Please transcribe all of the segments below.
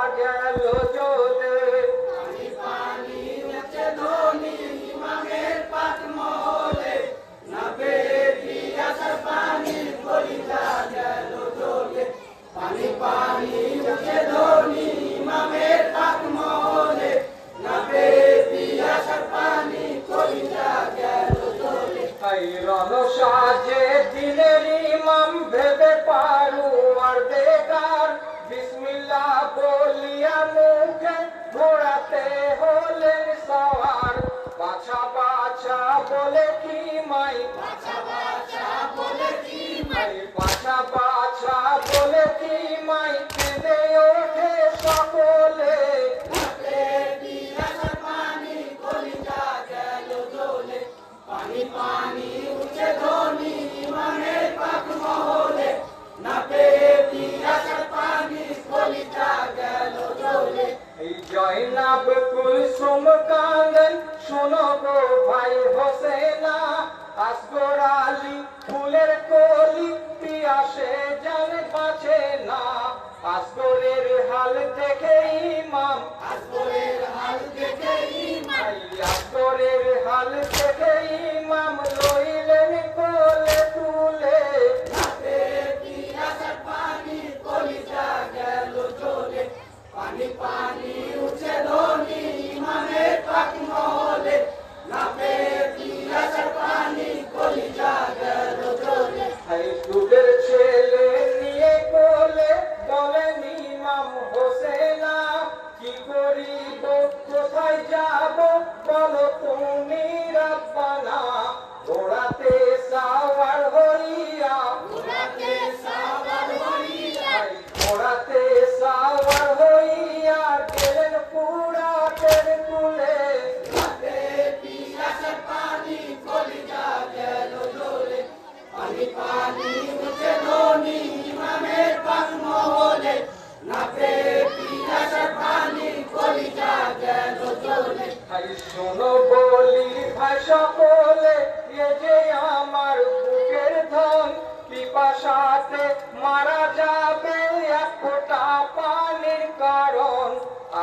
again. আসরের হাল দেখে শোনো বলি ভাষা বলে এ যে আমার বুকের ধন পিপাসাতে মারা যাবে এক ফোঁটা পানির কারণ।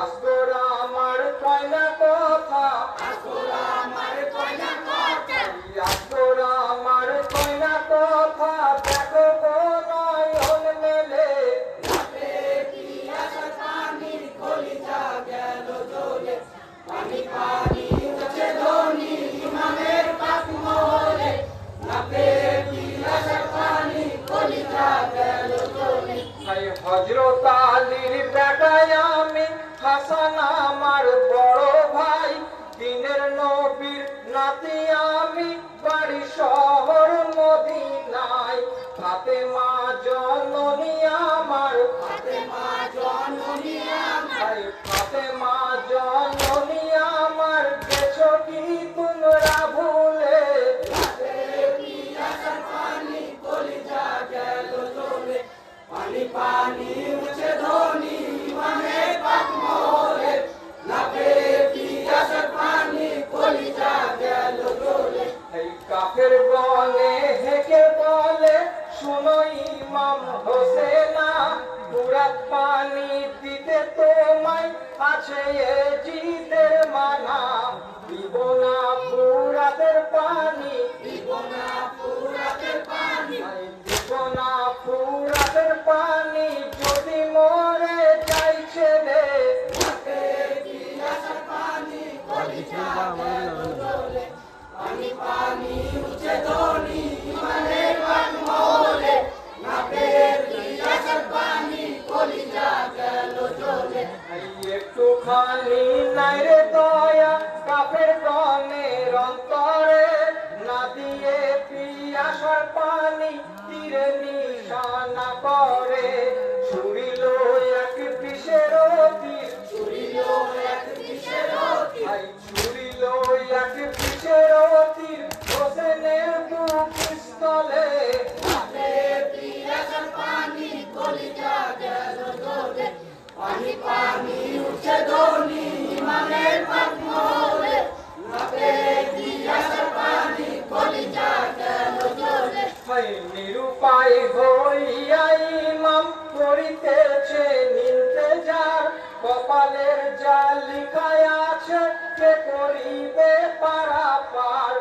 আসরা আমার কয়না কথা। আসরা আমার হাসান আমার বড় ভাই দিনের নবীর নাতিয়া আছে জিতে মানা দিব না নিরুপায় হইয়াই মাম করিতেছে নিতে যার। কপালের যা লিখায় আছে কে করিবে পারা পার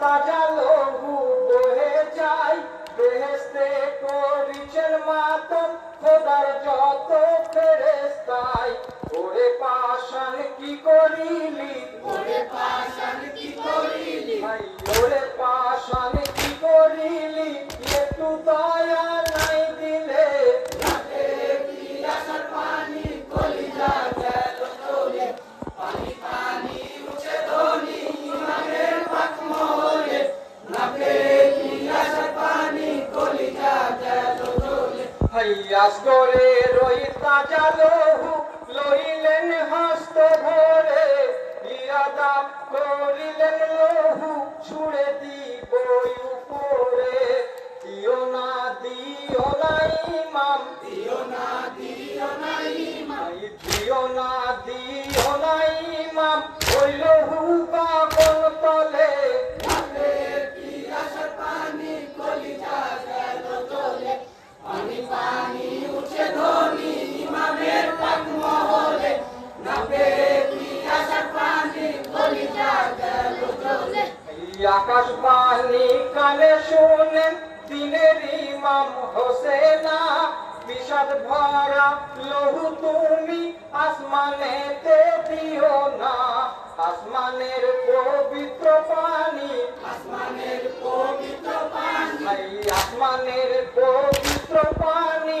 তাজা লঘু বহে যায় বেহেস্তে করিলেন লহু ছুড়ে দিব উপরে। দিও না দিও না ইমাম। দিও না দিও না ইমাম। দিও না দিও না ইমাম। ওই লহু পাগল তলে কানে শোনেন দিনের ইমাম হোসেনা বিষাদ ভরা লহু তুমি আসমানেতে দিও না। আসমানের পবিত্র পানি আসমানের পবিত্র পানি। আসমানের পবিত্র পানি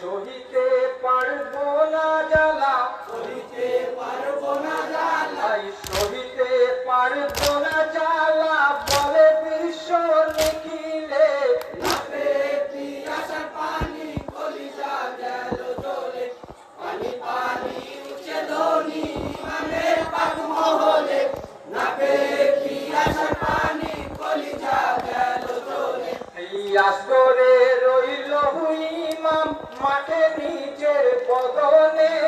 সহিতে পারব না জ্বালা। সহিতে পারব না জ্বালা। সহিতে পারব না জ্বালা। বদনে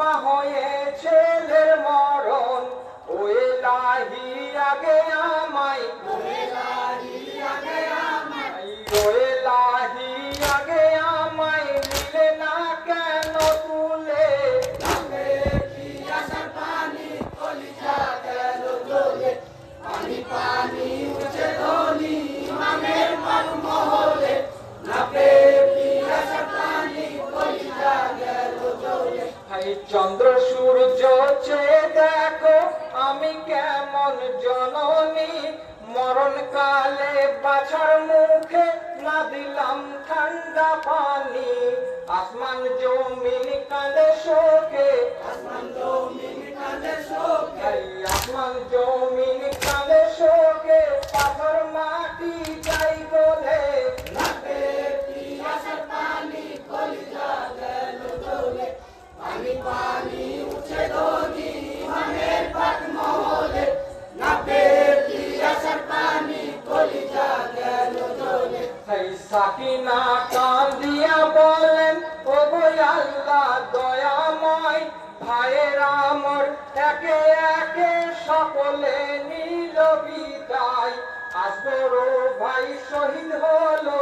રૂપા હોય জননী মরণকালে বাছার মুখে না দিলাম ঠান্ডা পানি। আসমান জমি সাকিনা কান্দিয়া বলেন ও আল্লাহ দয়াময়, ভাইয়ের আমর একে একে সকলে নিল বিদায়। আসব ভাই শহীদ হলো